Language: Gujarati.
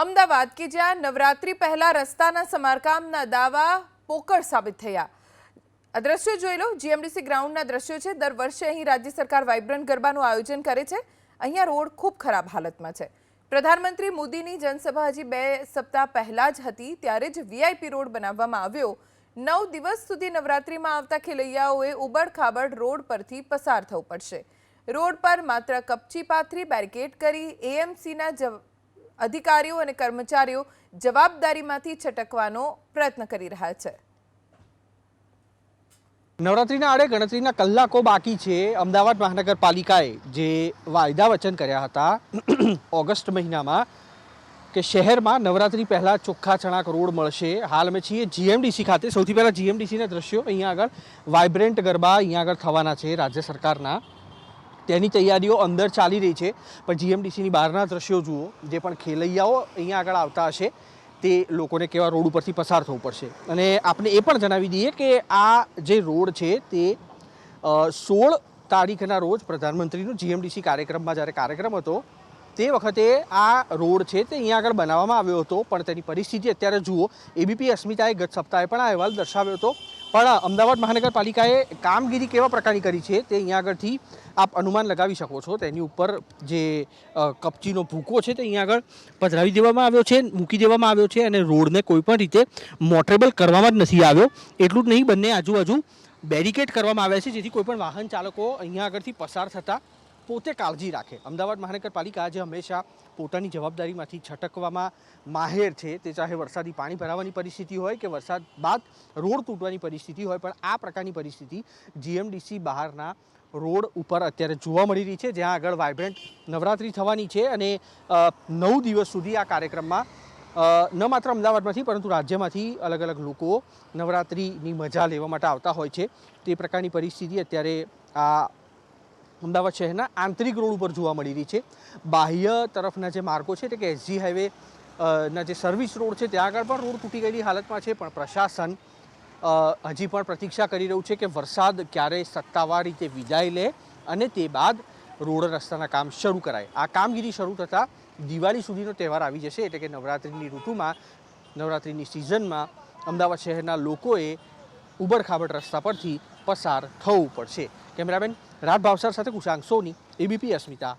અમદાવાદ કે જ્યાં નવરાત્રી પહેલા રસ્તાના સમારકામના દાવા પોકળ સાબિત થયા. આ દ્રશ્યો જોઈ લો. જીએમડીસી ગ્રાઉન્ડના દ્રશ્યો છે. દર વર્ષે અહીં રાજ્ય સરકાર વાઇબ્રન્ટ ગરબાનું આયોજન કરે છે. અહીંયા રોડ ખૂબ ખરાબ હાલતમાં છે. પ્રધાનમંત્રી મોદીની જનસભા હજી બે સપ્તાહ પહેલાં જ હતી. ત્યારે જ વીઆઈપી રોડ બનાવવામાં આવ્યો. નવ દિવસ સુધી નવરાત્રીમાં આવતા ખેલૈયાઓએ ઉબડ રોડ પરથી પસાર થવું પડશે. રોડ પર માત્ર કપચી પાથરી, બેરિકેડ કરી એએમસીના અધિકારીઓ અને કર્મચારીઓ જવાબદારીમાંથી છટકવાનો પ્રયત્ન કરી રહ્યા છે. નવરાત્રિના આડે ગણતરીના કલાકો બાકી છે. અમદાવાદ મહાનગરપાલિકાએ જે વાયદા વચન કર્યા હતા ઓગસ્ટ મહિનામાં કે શહેરમાં નવરાત્રી પહેલાં ચોખ્ખા ચણાક રોડ મળશે. હાલ અમે છીએ જીએમડીસી ખાતે. સૌથી પહેલાં જીએમડીસીના દ્રશ્યો અહીંયા આગળ. વાઇબ્રન્ટ ગરબા અહીંયા આગળ થવાના છે રાજ્ય સરકારના. તેની તૈયારીઓ અંદર ચાલી રહી છે. પણ જીએમડીસીની બહારના દ્રશ્યો જુઓ, જે પણ ખેલૈયાઓ અહીંયા આગળ આવતા હશે, તે લોકોને કેવા રોડ ઉપરથી પસાર થવું પડશે. અને આપણે એ પણ જણાવી દઈએ કે આ જે રોડ છે તે સોળ તારીખના રોજ પ્રધાનમંત્રીનો જીએમડીસી કાર્યક્રમમાં જ્યારે કાર્યક્રમ હતો, તે વખતે આ રોડ છે તે અહીંયા આગળ બનાવવામાં આવ્યો હતો. પણ તેની પરિસ્થિતિ અત્યારે જુઓ, એબીપી અસ્મિતાએ ગત સપ્તાહે પણ આ અહેવાલ દર્શાવ્યો હતો પણ અમદાવાદ મહાનગરપાલિકાએ કામગીરી કેવા પ્રકારની કરી છે તે અહીંયા આગળથી આપ અનુમાન લગાવી શકો છો. તેની ઉપર જે કપચીનો ભૂકો છે તે અહીંયા આગળ પધરાવી દેવામાં આવ્યો છે, મૂકી દેવામાં આવ્યો છે અને રોડને કોઈપણ રીતે મોટરેબલ કરવામાં જ નથી આવ્યો. એટલું જ નહીં, બંને આજુબાજુ બેરિકેડ કરવામાં આવ્યા છે જેથી કોઈપણ વાહન ચાલકો અહીંયા આગળથી પસાર થતા પોતે કાળજી રાખે. અમદાવાદ મહાનગરપાલિકા આજે હંમેશા પોતાની જવાબદારીમાંથી છટકવામાં માહેર છે. તે ચાહે વરસાદી પાણી ભરાવાની પરિસ્થિતિ હોય કે વરસાદ બાદ રોડ તૂટવાની પરિસ્થિતિ હોય, પણ આ પ્રકારની પરિસ્થિતિ જીએમડીસી બહારના રોડ ઉપર અત્યારે જોવા મળી રહી છે, જ્યાં આગળ વાઇબ્રન્ટ નવરાત્રિ થવાની છે અને નવ દિવસ સુધી આ કાર્યક્રમમાં ન માત્ર અમદાવાદમાંથી પરંતુ રાજ્યમાંથી અલગ અલગ લોકો નવરાત્રિની મજા લેવા માટે આવતા હોય છે. તે પ્રકારની પરિસ્થિતિ અત્યારે આ અમદાવાદ શહેરના આંતરિક રોડ ઉપર જોવા મળી રહી છે. બાહ્ય તરફના જે માર્ગો છે, એટલે કે એસજી હાઈવે ના જે સર્વિસ રોડ છે, ત્યાં આગળ પણ રોડ તૂટી ગયેલી હાલતમાં છે, પણ પ્રશાસન હજી પણ પ્રતીક્ષા કરી રહ્યું છે કે વરસાદ ક્યારે સત્તાવાર રીતે વિદાય લે અને તે બાદ રોડ રસ્તાના કામ શરૂ કરાય. આ કામગીરી શરૂ થતાં દિવાળી સુધીનો તહેવાર આવી જશે, એટલે કે નવરાત્રિની ઋતુમાં, નવરાત્રિની સિઝનમાં અમદાવાદ શહેરના લોકોએ ઉબડખાબડ રસ્તા પરથી પસાર થવું પડશે. કેમેરામેન રાજ ભાવસાર સાથે કુશાંક સોની એબીપી અસ્મિતા.